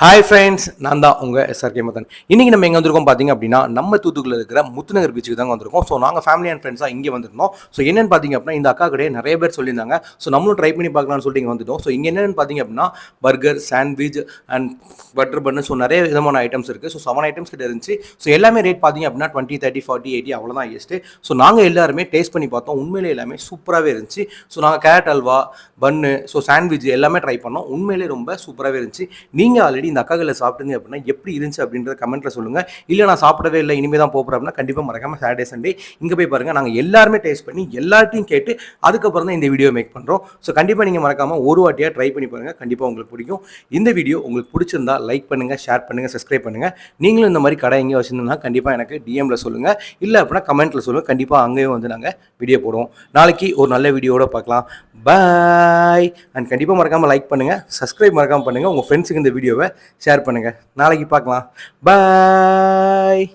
Hi friends நான் தான் உங்கள் எஸ்ஆர்கே மதன் இன்றைக்கி நம்ம எங்கே வந்திருக்கோம் பார்த்தீங்க அப்படின்னா நம்ம தூத்துக்குள்ள இருக்கிற முத்துநகர் பீச்சுக்கு தாங்க வந்திருக்கோம். ஸோ நாங்கள் ஃபேமிலி அண்ட் ஃப்ரெண்ட்ஸாக இங்கே வந்திருந்தோம். ஸோ என்னென்னு பார்த்தீங்க அப்படின்னா இந்த அக்கா கடையே நிறைய பேர் சொல்லியிருந்தாங்க. ஸோ நம்மளும் ட்ரை பண்ணி பார்க்கலாம்னு சொல்லிட்டு இங்கே வந்துட்டோம். ஸோ இங்கே என்னென்னு பார்த்தீங்க அப்படின்னா burger sandwich and butter bun so நிறைய விதமான ஐட்டம்ஸ் இருக்குது ஸோ செவன் ஐட்டம்ஸ் கிட்ட இருந்துச்சு. ஸோ எல்லாமே ரேட் பார்த்தீங்க அப்படின்னா டுவெண்ட்டி தேர்ட்டி ஃபார்ட்டி எயிட்டி அவ்வளோதான் ஹையஸ்ட்டு ஸோ நாங்கள் எல்லாருமே டேஸ்ட் பண்ணி பார்த்தோம். உண்மையிலே எல்லாமே சூப்பராகவே இருந்துச்சு. ஸோ நாங்கள் carrot halwa bun so sandwich எல்லாமே ட்ரை பண்ணோம். உண்மையிலே ரொம்ப சூப்பராகவே இருந்துச்சு. நீங்கள் ஆல்ரெடி இந்த அக்காக்களை சாப்பிட்டுங்க அப்படின்னா எப்படி இருந்துச்சு அப்படின்றத கமெண்ட்டில் சொல்லுங்கள் இல்லை நான் சாப்பிடவே இல்லை இனிமே தான் போகிறேன் அப்படின்னா கண்டிப்பாக மறக்காமல் சாட்டர்டே சண்டே இங்கே போய் பாருங்கள் நாங்கள் எல்லாருமே டேஸ்ட் பண்ணி எல்லார்ட்டையும் கேட்டு அதுக்கப்புறம் தான் இந்த வீடியோ மேக் பண்ணுறோம் ஸோ கண்டிப்பாக நீங்கள் மறக்காமல் ஒரு வாட்டியாக ட்ரை பண்ணி பாருங்கள் கண்டிப்பாக உங்களுக்கு பிடிக்கும். இந்த வீடியோ உங்களுக்கு பிடிச்சிருந்தா லைக் பண்ணுங்கள் ஷேர் பண்ணுங்கள் சப்ஸ்கிரைப் பண்ணுங்கள் நீங்களும் இந்த மாதிரி கடை எங்கேயும் வச்சுருந்தோம்னா கண்டிப்பாக எனக்கு டிஎம்ல சொல்லுங்கள் இல்லை அப்படின்னா கமெண்ட்டில் சொல்லுங்கள் கண்டிப்பாக அங்கேயும் வந்து நாங்கள் வீடியோ போடுவோம். நாளைக்கு ஒரு நல்ல வீடியோட பார்க்கலாம். பாய் அண்ட் கண்டிப்பாக மறக்காமல் லைக் பண்ணுங்கள் சப்ஸ்கிரைப் மறக்காமல் பண்ணுங்கள் உங்கள் ஃப்ரெண்ட்ஸுக்கு இந்த வீடியோவை ஷேர் பண்ணுங்கள் நாளைக்கு பார்க்கலாம். பாய்